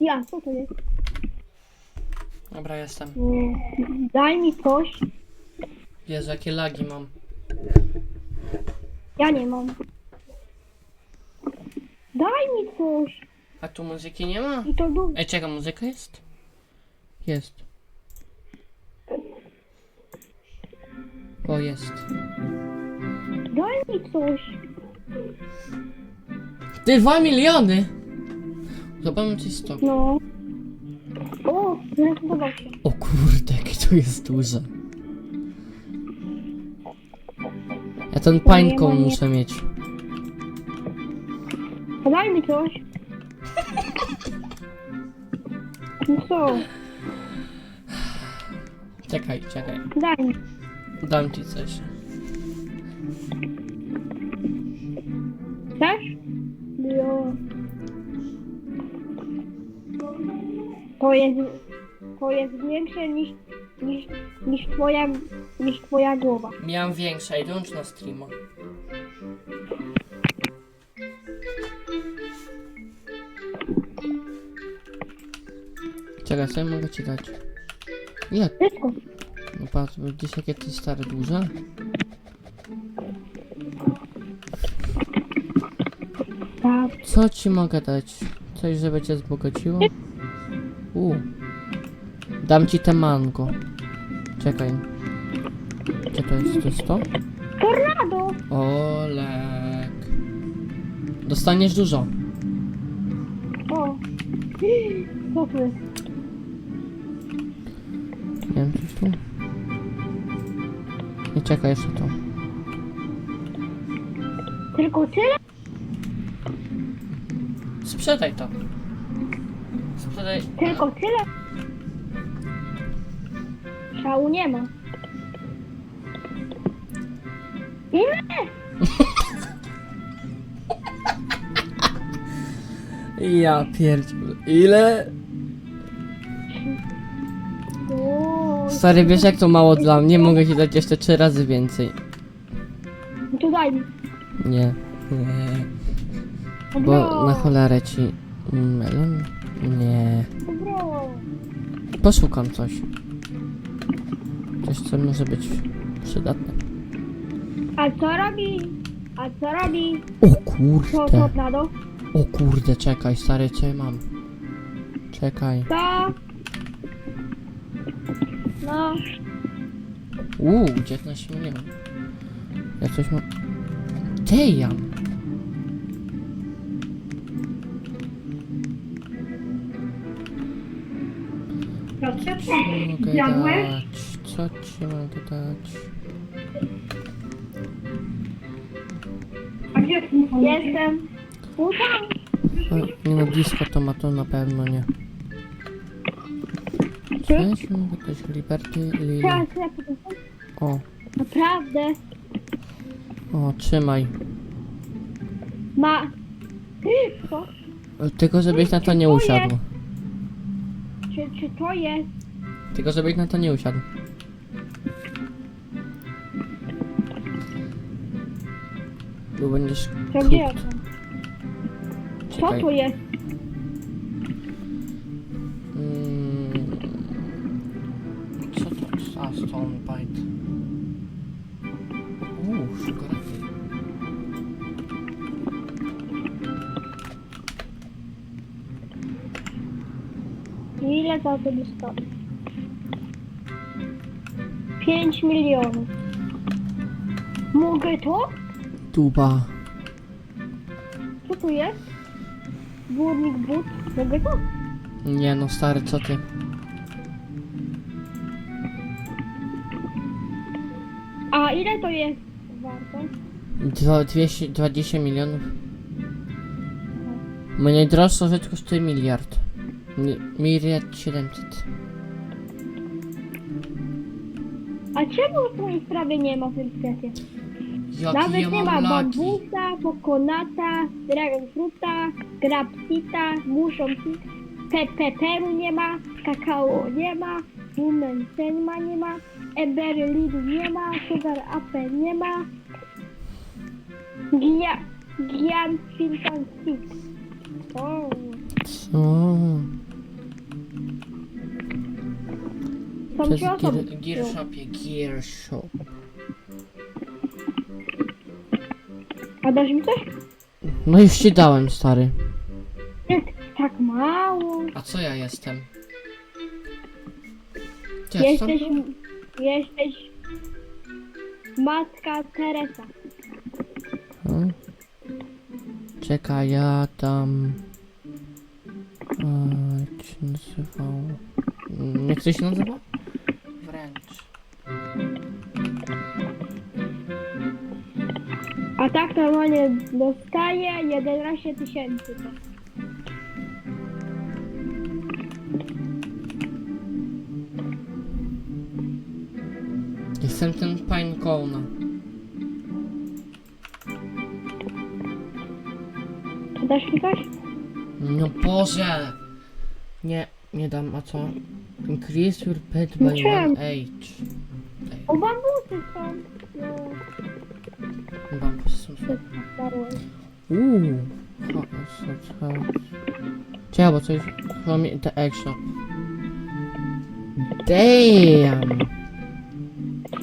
Ja, co to jest? Dobra, jestem. Mm, Daj mi coś. Jezu, jakie lagi mam. Ja nie mam. Daj mi coś. A tu muzyki nie ma? I to dużo. Ej, czekaj, muzyka jest? Jest. O, jest. Daj mi coś. Ty, dwa miliony! Zobaczmy, coś stop. No. O, zrealizował się. O kurde, jakie to jest duże. Ja ten pańką nie- muszę mieć. A Daj mi coś. No co? Czekaj, czekaj. Daj mi. Dam ci coś. To jest, to jest większe niż, niż, niż twoja, niż twoja głowa. Miałem większe i dołącz na streama. Czekaj, co ja mogę ci dać? Jak? Wszystko. No patrz, bo gdzieś jakie ty stare duże. Tak. Co ci mogę dać? Coś, żeby cię wzbogaciło? U. Dam ci te mango. Czekaj. Gdzie to jest? To jest to? Tornado! Olek. Dostaniesz dużo. O. Co tu jest? Nie wiem, coś tu. Nie czekaj jeszcze to. Tylko tyle? Sprzedaj to. Sprzedaj. Tylko tyle? Szału nie ma. Ile? Ja pierdził. Ile? O, Stary, wiesz jak to mało dla mnie? Mogę ci dać jeszcze trzy razy więcej. to daj mi. Nie. Nie. Bo na cholerę ci... Melon? Nie. Poszukam coś. Coś, co może być przydatne. A co robi? A co robi? O To kurde. tornado? O kurde, czekaj, stary, co ja mam? Czekaj. To... No, Uuu, 19 milionów. Ja coś mam... Damn! Co mogę Jadłeś? dać? Co ci mogę dać? a gdzie twój komputer? jestem. Utam. O, nie no, ma to na pewno nie. Ci mogę dać? Liberty, Lily. Ja potem. O, Naprawdę. o, trzymaj. Ma... Co? Tylko żebyś na to nie usiadł. Czy, czy to jest? Tylko żebyś na to nie usiadł. Bo będziesz gdzie ja cooked. tam? Co Czekaj. to jest? To dostał? 5 milionów. Mogę to? Tuba. Co tu jest? Górnik but. Mogę to? Nie no, stary, co ty? A ile to jest? Dwa, 200, 20 milionów. Moja najdroższa rzecz kosztuje miliard. Mi, miliard 700. A czemu w tej sprawie nie ma w tym sklepie? Nawet ja nie mam ma lagi. bambusa, pokonata, dragonfruta, grapsita, pe peperu nie ma, kakao nie ma, Blumensenma nie ma, Eberylidu nie ma, Sugar Apple nie ma, Gia, Gian Fintan Stick. O, Co? Trzy jest osoby. gear, gear shopie, gear shop. A dasz mi coś? No już ci dałem, stary. Jest tak mało. A co ja jestem? Gdzie jestem? Jesteś, jesteś matka Teresa. Hmm? Czekaj, ja tam... A, jak się nazywał? Mm, Jak to się nazywa? Normalnie dostaje 11 tysięcy. Jestem ten Pinecone. Dasz mi coś? No Boże! Nie, nie dam, a co? Increase your pet by czemu? one age. O bambusy są. Bambus są darłem. Uuu. Czekaj, bo coś... Chyba mi... Egg shop. Damn!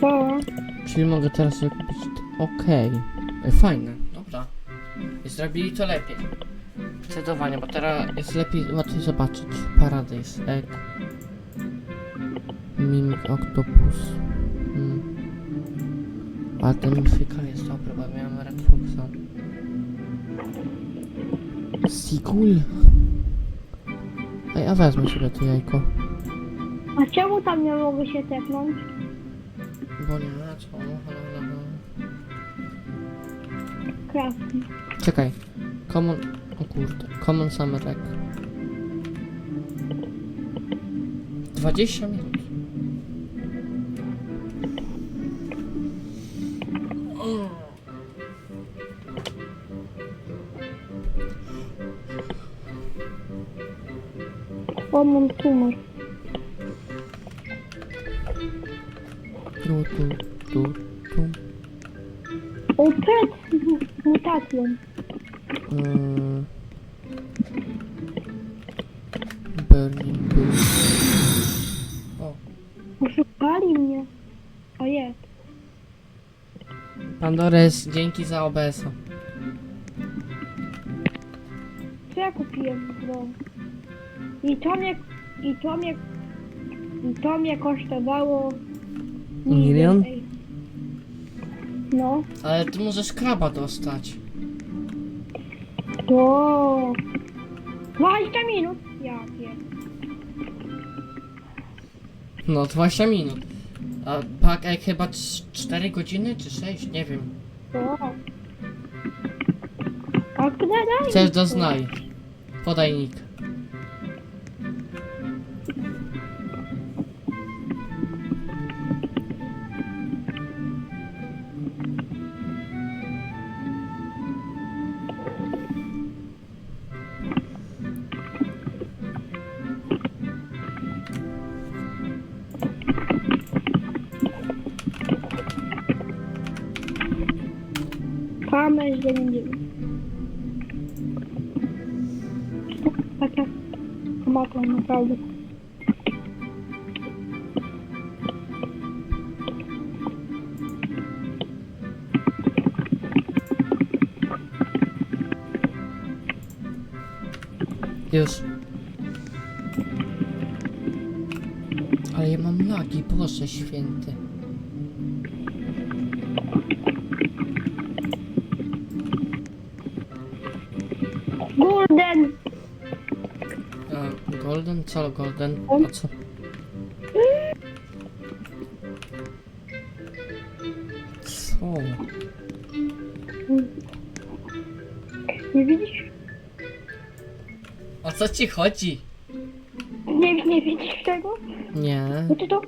Co? Czyli mogę teraz sobie kupić... Okej. Ej, Fajne, dobra. I zrobili to lepiej. Zdecydowanie, bo teraz jest lepiej, łatwiej zobaczyć. Paradise Egg. Mimic Octopus. A ten Mythical jest dobry, bo miałem Red Foxa. Seagull. Ej, a wezmę sobie to jajko. A czemu tam nie mogę się tepnąć? Bo nie ma co. halo, halo, halo. Krasny. Czekaj. Common... O kurde. Common Summer Egg. 20 minut. O, mam tumor. Tu, tu, tu, tu. O, pet z mutacją. Pandores, dzięki za OBS-a. Co ja kupiłem? No. I to mnie... I to mnie... I to mnie kosztowało... mniej Milion? więcej. No. Ale ty możesz kraba dostać. To... 20 minut. Ja wiem. No, 20 minut. A pak egg chyba 4 godziny czy 6? Nie wiem. To... A kto daje? Chcesz doznaj. Podaj nick. Pamerz 90. Tak jak matą naprawdę. Już. Ale ja mam lagi, Boże święty. Golden? Co golden? A co? Co? Nie widzisz? O co ci chodzi? Nie, nie widzisz tego? Nie. No to to...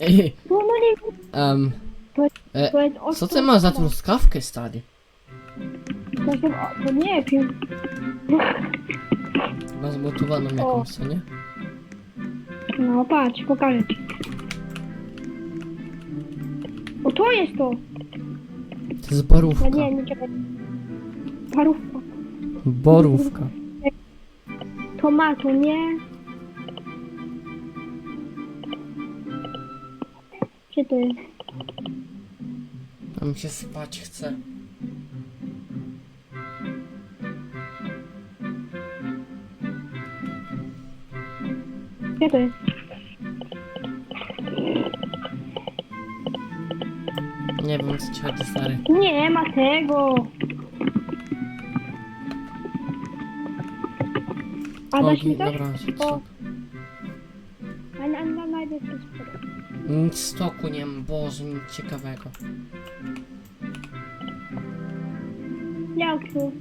Ej, No, no nie em, To jest co ty masz za truskawkę, stary? To, są, to nie wiem. Masz zmutowaną jakąś, co nie? No patrz, pokażę ci. O to jest to! To jest No borówka. nie, nie czekaj. Parówka. Borówka. Tomatu, nie? Gdzie to jest? Mi się spać chce. Jest? Nie wiem, co ci chodzi, stary. Nie ma tego. A dasz mi coś? dobra, O. o. A na, na najpierw to sporo. Nic stoku nie mam, Boże, nic ciekawego. Jaku.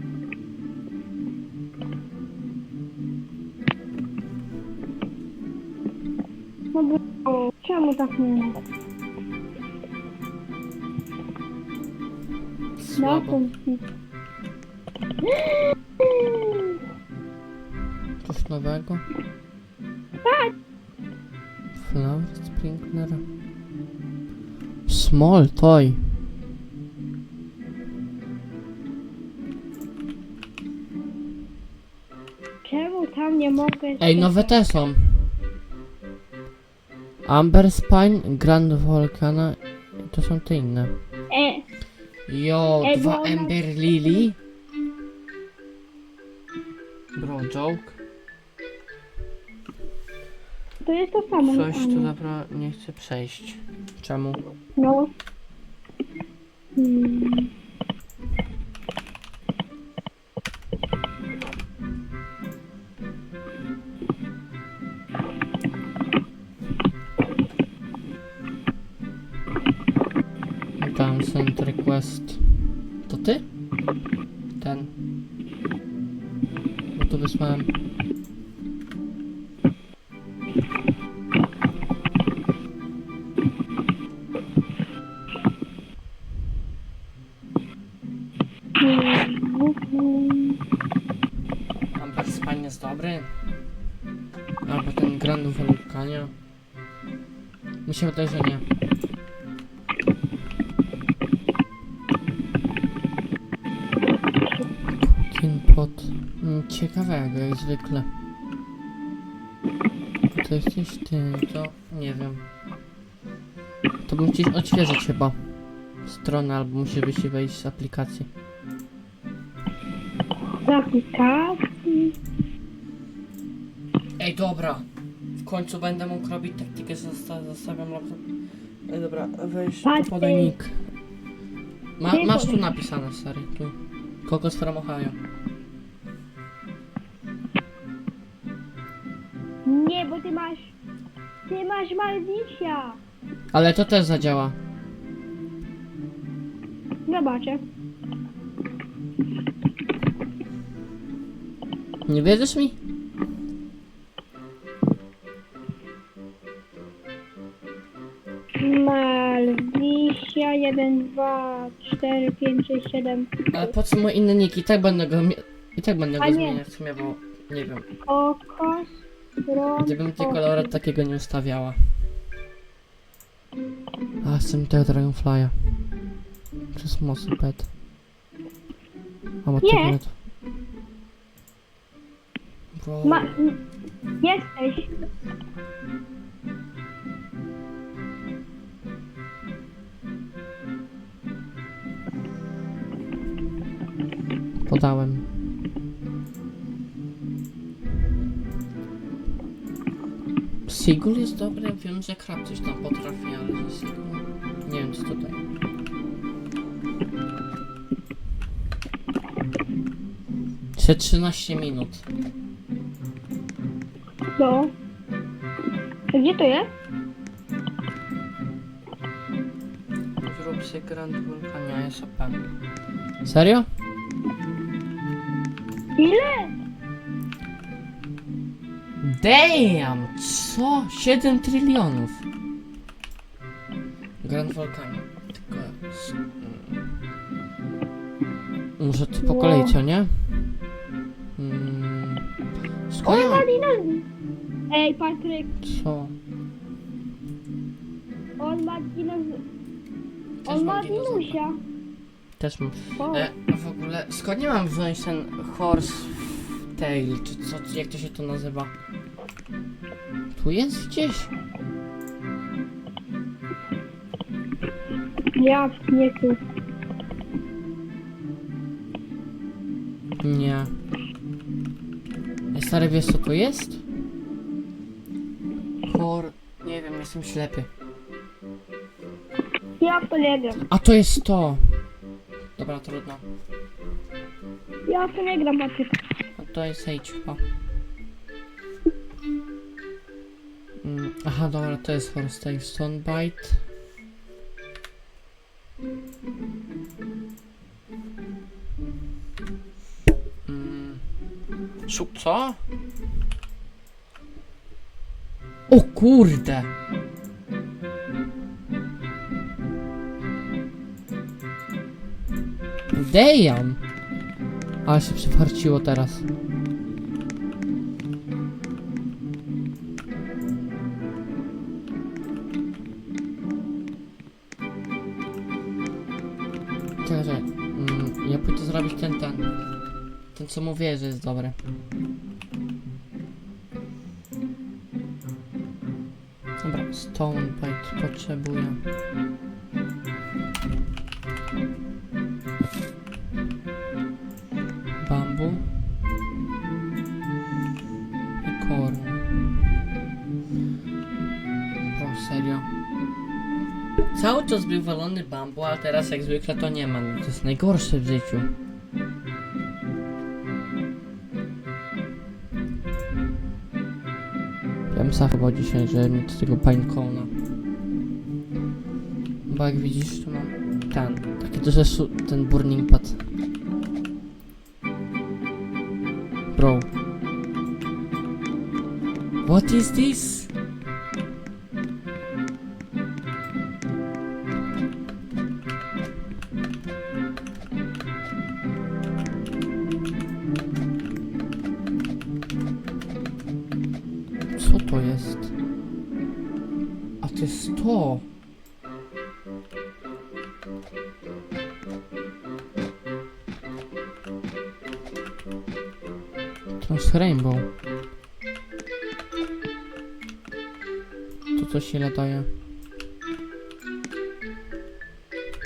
No bo czemu tak nie ma? Na Słabo. tym Coś nowego? Tak. Flower sprinkler. Small toy. Czemu tam nie mogę? Ej, nowe te są. Amber Spine, Grand Volcana. To są te inne. E, Jo, Ej, dwa bo ona- Ember Lily. Bro, joke. to jest to samo. Coś Ania. tu dobra nie chce przejść. Czemu? No. Hmm. Send request. To ty? Ten. Bo to wysłałem. Jest dobry. Albo ten Grand Volcania. Mi się że nie. Jak zwykle. To jesteś ty, to nie wiem. To gdzieś odświeżyć chyba stronę, albo musi być wejść z aplikacji. Z aplikacji. Ej, dobra. W końcu będę mógł robić taktykę, zosta- zostawiam laptop. Ej, dobra, weź tu podaj nick. Ma, masz tu napisane, stary, tu. Kokos from Ohio. Masz Malwisia. Ale to też zadziała. Zobaczę. Nie wierzysz mi? Malwisia 1, 2, 4, 5, 6, 7. Ale po co mój inny nick? I tak będę go, mie- i tak będę go nie. zmieniać w sumie, bo nie wiem. Kokos. Gdybym ty kolory takiego nie ustawiała. A, chcę tego Dragonfly'a. Przez mocny pet. A, ma Nie. Bro. Ma... n- Jesteś. Podałem. Sigul jest dobry, wiem, że krab coś tam potrafi, ale że Sigul... Nie wiem, co tutaj. Jeszcze 13 minut. No. Gdzie to jest? Zrób się Grand Vulcania, jest OP. Serio? Ile? Damn! Co? 7 trylionów. Grand Volcanie. Tylko... s- mm. Może to po No. kolei, co nie? Mm. Skąd ja On ma mam... dinozaury. Ej, Patryk, Co? on ma. Też On mam ma dinozaura. dinusia. Też mam. O, E, w ogóle, skąd nie mam wziąć ten horse tail, czy co, jak to się to nazywa? Tu jest gdzieś? Ja nie tu. Nie. Ej, stary, wiesz co to jest? Kor... Nie wiem, jestem ślepy. Ja to nie wiem. A to jest to! Dobra, trudno. Ja to nie gram Maciek. A to jest Sage chyba. Aha, dobra, to jest Horstay Stonebite. Mm. Szuk, co? O kurde! Damn! Ale się przefarciło teraz. Co mówię, że jest dobry. Dobra, Stone Bite potrzebuję. Bambu. I korn. O, serio. Cały czas był walony bambu, a teraz jak zwykle to nie ma. To jest najgorsze w życiu. Bym chyba dzisiaj, żeby mieć tego pinecona. Bo jak widzisz, to mam ten, taki duży ten burning pad. Bro. What is this? A to jest to! To jest rainbow. Tu coś się lataje.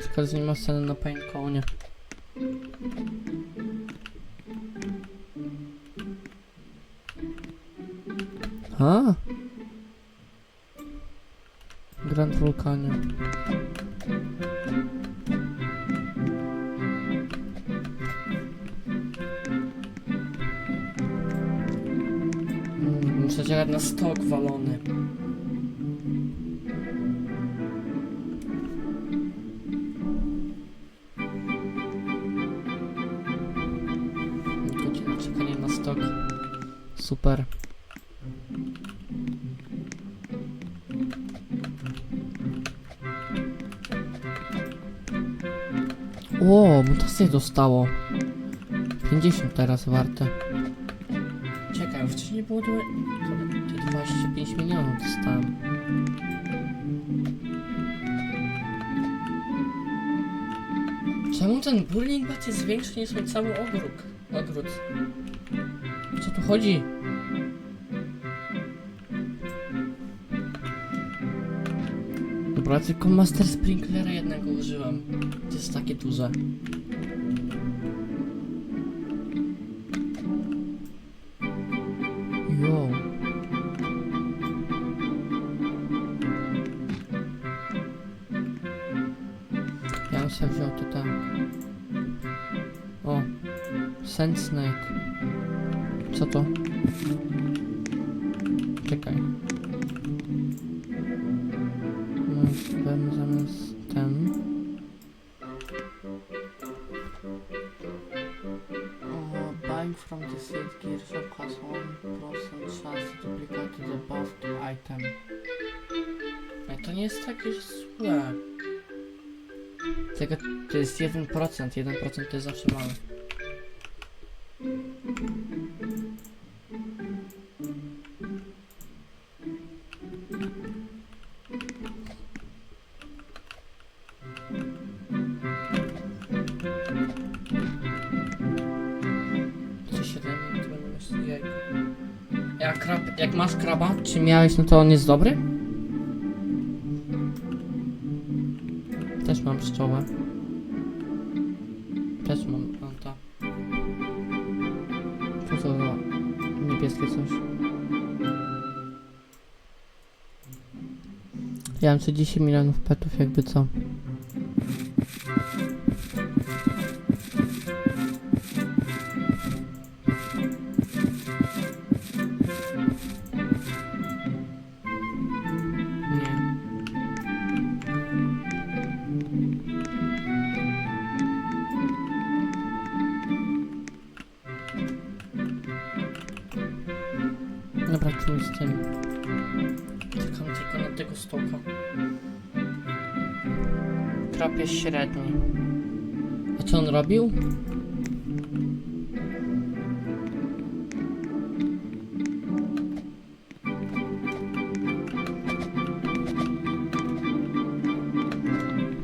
Szkoda, że nie ma sceny na. A. stok. Super. O, mutację dostało. 50 teraz warte. Czekaj, wcześniej było dwie... Te 25 milionów dostałem. Czemu ten burning bat jest większy niż mój cały ogród? Ogród. O co tu chodzi? Dobra, tylko Master Sprinklera jednego użyłem. To jest takie duże. Jo. Ja wziął tutaj. O. Sand Snake. Co to? Czekaj. No, weźmy zamiast ten. Buying from the seed gives a plus 1% chance to duplicate the buffed item. Ale to nie jest takie złe. Tego to jest 1%, 1% to jest zawsze mało. Jak, krab, jak masz kraba, czy miałeś, no to on jest dobry? Mam 30 milionów petów, jakby co. Jest średni. A co on robił?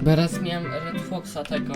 Teraz miałem Red Foxa tego.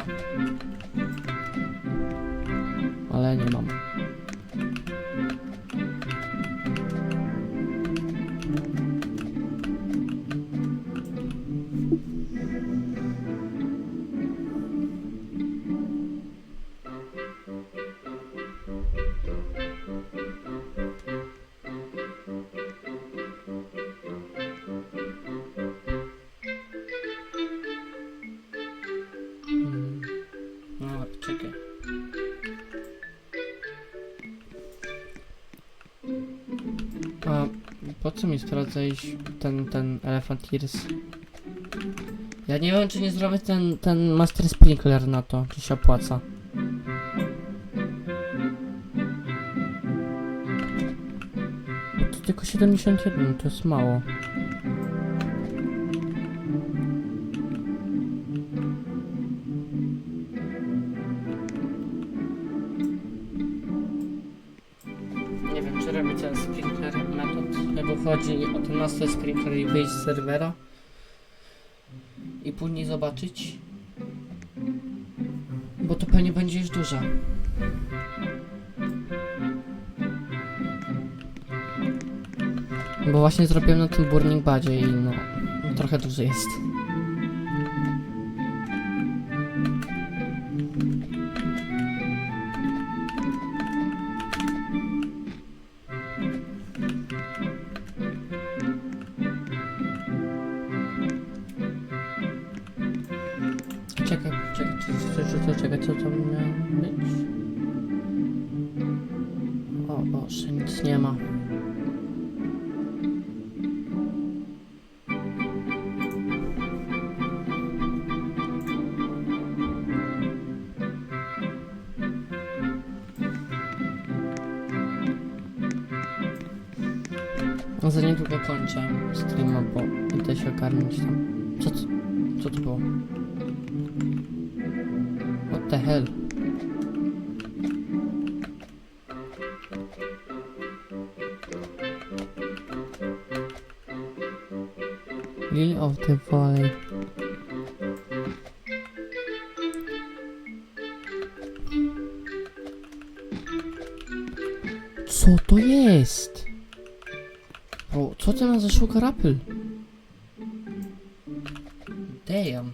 Co mi sprawdzać ten, ten Elephant Ears? Ja nie wiem, czy nie zrobię ten, ten Master Sprinkler na to, czy się opłaca. To tylko 71, to jest mało. Chodzi o ten master wyjść z serwera. I później zobaczyć. Bo to pewnie będzie już duża. Bo właśnie zrobiłem na tym Burning Badzie i no, trochę duży jest. Czekaj, czekaj, czekaj, czekaj, co to miało być? O Boże, nic nie ma. No za niedługo kończę streama, bo idę się ogarnąć tam. Co to, co to było? Co to jest? O, co ty ma za sugar apple? Damn.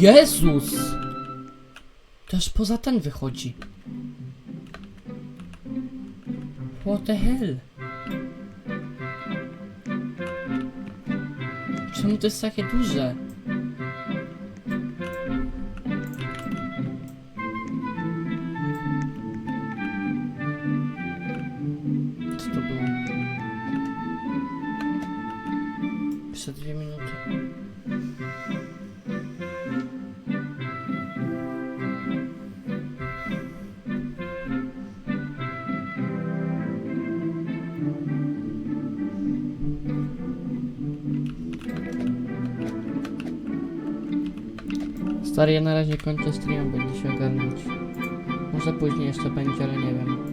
Jezus! Też poza ten wychodzi. What the hell? Czemu to jest takie duże? Ja na razie kończę stream, będzie się ogarnąć. Może później jeszcze będzie, ale nie wiem.